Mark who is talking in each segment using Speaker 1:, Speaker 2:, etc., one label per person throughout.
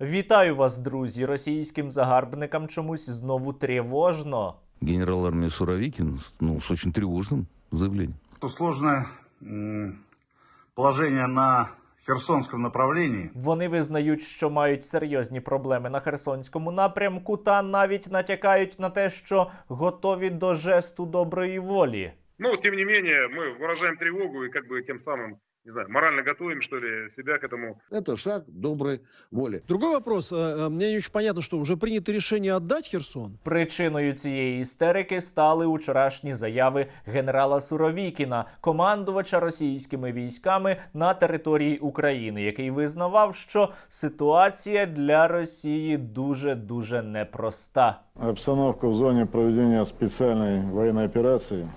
Speaker 1: Вітаю вас, друзі! Російським загарбникам чомусь знову тривожно.
Speaker 2: Генерал армии Суровикин ну, с очень тревожным заявлением.
Speaker 3: Что сложное м, положение на Херсонском направлении.
Speaker 1: Вони визнають, що мають серйозні проблеми на Херсонському напрямку, та навіть натякають на те, що готові до жесту доброї волі.
Speaker 4: Но, тем не менее, мы выражаем тревогу и как бы тем самым, не знаю, морально готовим, что ли, себя к этому
Speaker 5: Это шаг доброй воли.
Speaker 6: Другой вопрос. Э, э, Мне не очень понятно, что уже принято решение отдать Херсон.
Speaker 1: Причиною цієї істерики стали учорашні заяви генерала Суровікіна, командувача російськими військами на території України, який визнавав, що ситуація для Росії дуже дуже непроста.
Speaker 7: Обстановку в зоне проведения специальной военной операции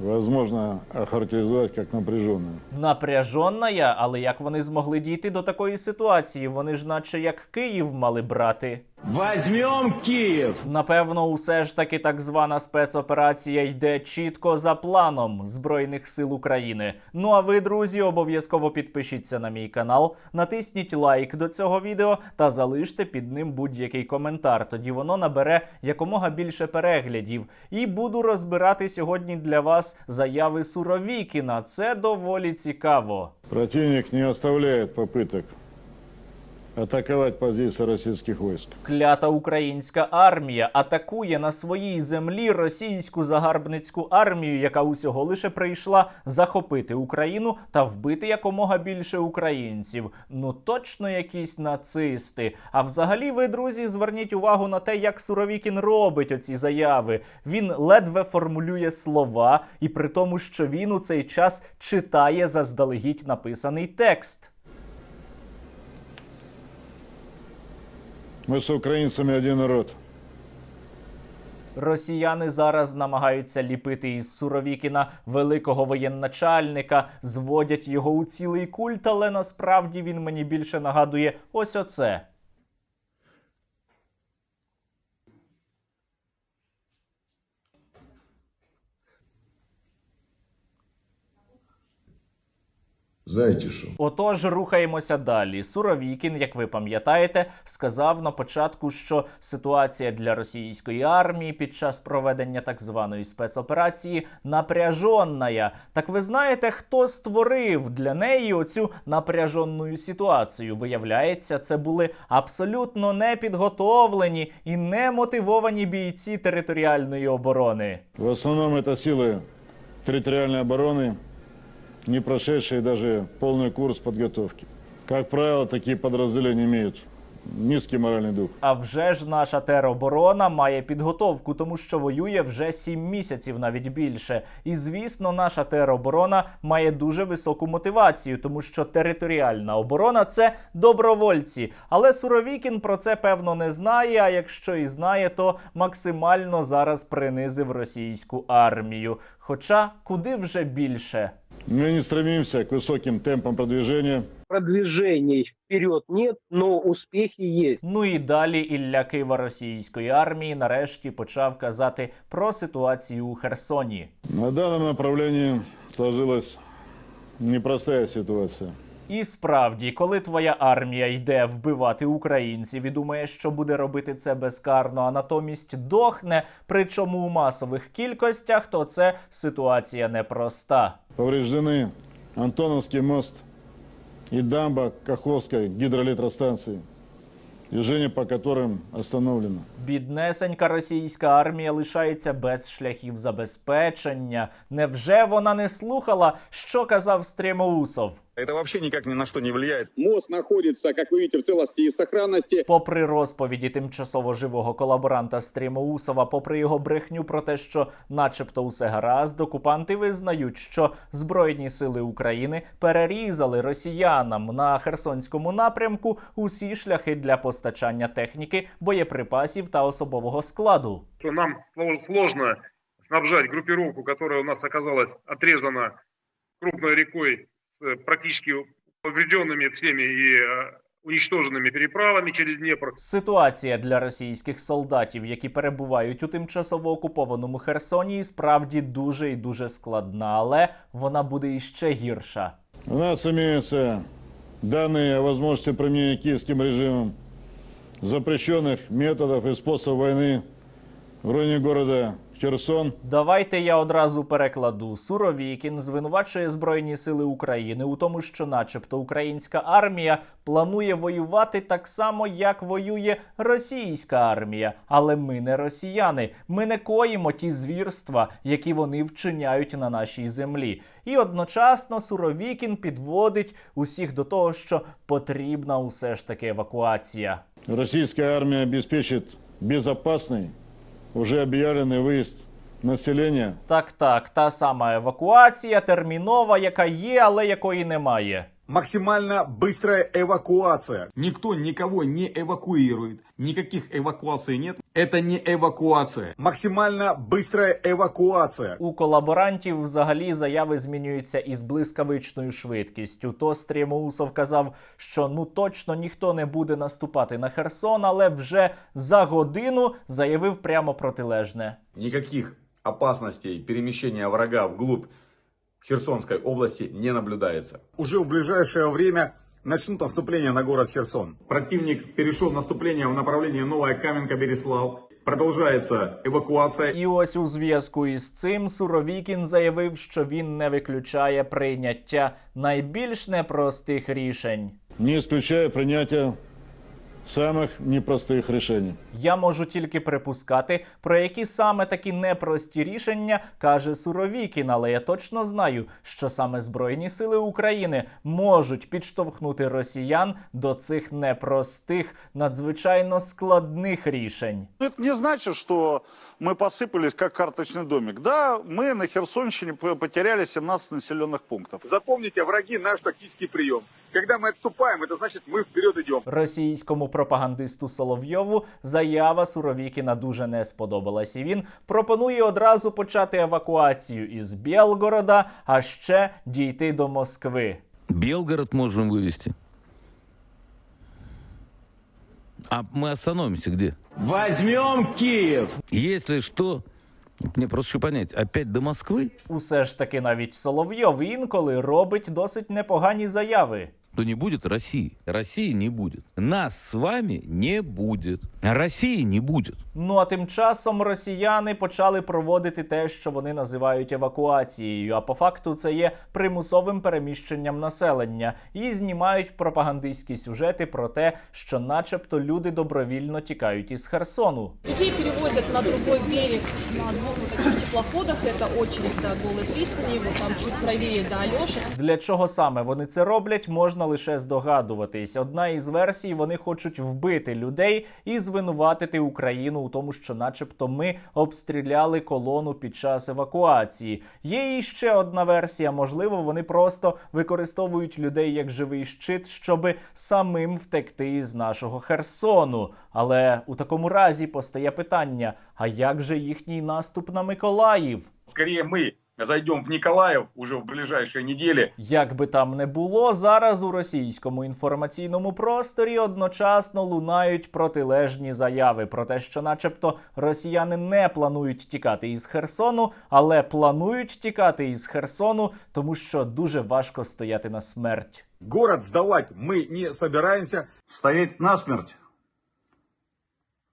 Speaker 7: возможно охарактеризувати як напряженную.
Speaker 1: Напряжонна але як вони змогли дійти до такої ситуації? Вони ж, наче як Київ мали брати.
Speaker 8: Возьмем Киев!
Speaker 1: Напевно, усе ж таки так звана спецоперація йде чітко за планом Збройних сил України. Ну а ви, друзі, обов'язково підпишіться на мій канал, натисніть лайк до цього відео та залиште під ним будь-який коментар. Тоді воно набере якомога більше переглядів. І буду розбирати сьогодні для вас заяви Суровікіна. Це доволі цікаво.
Speaker 7: Противник не оставляет попыток атаковать позиции российских войск.
Speaker 1: Клята українська армія атакує на своїй землі російську загарбницьку армію, яка усього лише прийшла захопити Україну та вбити якомога більше українців. Ну точно якісь нацисти. А взагалі, ви, друзі, зверніть увагу на те, як Суровікін робить оці заяви. Він ледве формулює слова, і при тому, що він у цей час читає заздалегідь написаний текст.
Speaker 7: Мы з українцями один народ.
Speaker 1: Росіяни зараз намагаються ліпити із Суровікіна великого воєначальника, зводять його у цілий культ, але насправді він мені більше нагадує ось оце.
Speaker 5: Знаете что?
Speaker 1: Отож, рухаємося далі. Суровікін, як ви пам'ятаєте, сказав на початку, що ситуація для російської армії під час проведення так званої спецоперації напряжонна. Так ви знаєте, хто створив для неї оцю напряжонну ситуацію? Виявляється, це були абсолютно непідготовлені і немотивовані бійці територіальної оборони.
Speaker 7: В основном это силы территориальной обороны, не прошедшие даже полный курс подготовки. Как правило, такие подразделения имеют низкий моральный дух.
Speaker 1: А вже ж наша тероборона має підготовку, тому що воює вже сім місяців, навіть більше. І звісно, наша тероборона має дуже високу мотивацію, тому що територіальна оборона це добровольці. Але Суровікін про це певно не знає. А якщо і знає, то максимально зараз принизив російську армію. Хоча куди вже більше.
Speaker 7: Мы не стремимся к высоким темпам продвижения,
Speaker 8: Продвижений вперед нет, но успехи есть.
Speaker 1: Ну і далі Ілля Кива російської армії нарешті почав казати про ситуацію у Херсоні.
Speaker 7: На данном направлении сложилась непростая ситуация.
Speaker 1: І справді, коли твоя армія йде вбивати українців і думає, що буде робити це безкарно, а натомість дохне, причому у масових кількостях, то це ситуація непроста
Speaker 7: Повреждены Антоновский мост и дамба Каховской гидроэлектростанции, движение по которым остановлено.
Speaker 1: Біднесенька російська армія лишається без шляхів забезпечення. Невже вона не слухала, що казав Стрімоусов?
Speaker 9: Это вообще никак ни на что не влияет.
Speaker 10: Мост находится, как вы видите, в целости и сохранности.
Speaker 1: Попри розповіді тимчасово живого колаборанта Стрімоусова, попри його брехню про те, що, начебто, усе гаразд, окупанти визнають, що збройні сили України перерізали росіянам на Херсонському напрямку усі шляхи для постачання техніки, боєприпасів та особового складу.
Speaker 4: то нам сло- сложно снабжать группировку, которая у нас оказалась отрезана крупной рекой с э, практически поврежденными всеми и э, уничтоженными переправами через Днепр.
Speaker 1: Ситуація для російських солдатів, які перебувають у тимчасово окупованому Херсоні, і справді дуже і дуже складна, але вона буде іще гірша.
Speaker 7: У нас имеются данные о возможности применения киевским режимом запрещенных методов и способов войны в районе города Херсон
Speaker 1: Давайте я одразу перекладу. Суровікін звинувачує Збройні Сили України у тому, що, начебто, українська армія планує воювати так само, як воює російська армія. Але ми не росіяни. Ми не коїмо ті звірства, які вони вчиняють на нашій землі. І одночасно Суровікін підводить усіх до того, що потрібна усе ж таки евакуація.
Speaker 7: российская армия обеспечит безопасный, уже объявленный выезд населения
Speaker 1: Так, так, та сама евакуація, термінова, яка є, але якої немає.
Speaker 9: Максимально быстрая эвакуация.
Speaker 11: Никто никого не эвакуирует. Никаких эвакуаций нет. Это не эвакуация.
Speaker 9: Максимально быстрая эвакуация.
Speaker 1: У колаборантів взагалі заяви змінюються із блискавичною швидкістю. То Стрімоусов казав, що ну точно ніхто не буде наступати на Херсон, але вже за годину заявив прямо протилежне.
Speaker 9: Никаких опасностей перемещения врага вглубь Херсонской области не наблюдается. Уже в ближайшее время начнут наступление на город Херсон. Противник перешел в наступление в направлении Новая Каменка-Береслав. Продовжується евакуація,
Speaker 1: І ось у зв'язку із цим Суровікін заявив, що він не виключає прийняття найбільш непростих рішень.
Speaker 7: не виключає принятия самых непростых решений.
Speaker 1: Я можу тільки припускати, про які саме такі непрості рішення каже Суровікін, але я точно знаю, що саме Збройні сили України можуть підштовхнути росіян до цих непростих, надзвичайно складних рішень.
Speaker 3: Ну, Это не значит, что мы посыпались как карточный домик. Да, мы на Херсонщине п- потеряли 17 населенных пунктов.
Speaker 10: Запомните, враги наш тактический прием. Когда мы отступаем, это значит мы вперед идем.
Speaker 1: Російському пропагандисту Соловйову заява Суровікіна дуже не сподобалась, і він пропонує одразу почати евакуацію із Білгорода, а ще дійти до Москви.
Speaker 2: Белгород можем вывести. А мы остановимся где?
Speaker 11: Возьмем Киев.
Speaker 2: Если что, мне просто що понять, опять до Москви?
Speaker 1: Усе ж таки навіть Соловйов інколи робить досить непогані заяви.
Speaker 2: То не будет России. России не будет. Нас с вами не будет. России не будет.
Speaker 1: Ну а тим часом росіяни почали проводити те, що вони називають евакуацією. А по факту це є примусовим переміщенням населення і знімають пропагандистські сюжети про те, що, начебто, люди добровільно тікають із Херсону.
Speaker 12: Людей перевозят на другой берег на вот таких теплоходах. Это очередь до Голой пристани, вот там чуть правее до Алеши.
Speaker 1: Для чого саме вони це роблять, можна лише здогадуватись. Одна із версій вони хочуть вбити людей і звинуватити Україну у тому, що, начебто, ми обстріляли колону під час евакуації. Є і ще одна версія. Можливо, вони просто використовують людей як живий щит, щоби самим втекти із нашого Херсону. Але у такому разі постає питання: а як же їхній наступ на Миколаїв?
Speaker 9: Скорее мы зайдем в Николаев уже в ближайшие недели.
Speaker 1: Як би там не було, зараз у російському інформаційному просторі одночасно лунають протилежні заяви про те, що, начебто, росіяни не планують тікати із Херсону, але планують тікати із Херсону, тому що дуже важко стояти на смерть.
Speaker 9: Город сдавать мы не собираемся.
Speaker 3: Стоять насмерть?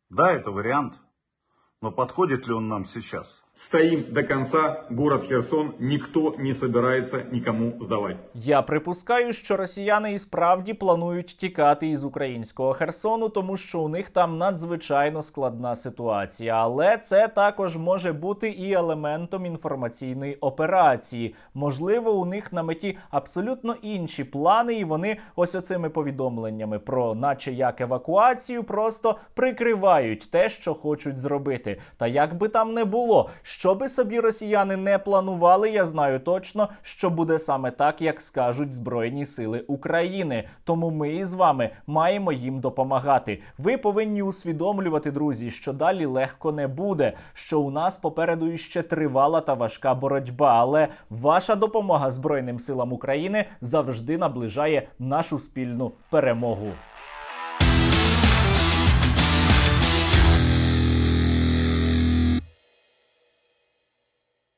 Speaker 3: Да, это вариант. Но подходит ли он нам сейчас?
Speaker 9: Стоим до конца. Город Херсон никто не собирается никому сдавать.
Speaker 1: Я припускаю, що росіяни і справді планують тікати із українського Херсону, тому що у них там надзвичайно складна ситуація. Але це також може бути і елементом інформаційної операції. Можливо, у них на меті абсолютно інші плани, і вони ось оцими повідомленнями про, наче як евакуацію, просто прикривають те, що хочуть зробити. Та як би там не було, що би собі росіяни не планували, я знаю точно, що буде саме так, як скажуть Збройні Сили України. Тому ми із вами маємо їм допомагати. Ви повинні усвідомлювати, друзі, що далі легко не буде. Що у нас попереду іще тривала та важка боротьба. Але ваша допомога Збройним силам України завжди наближає нашу спільну перемогу.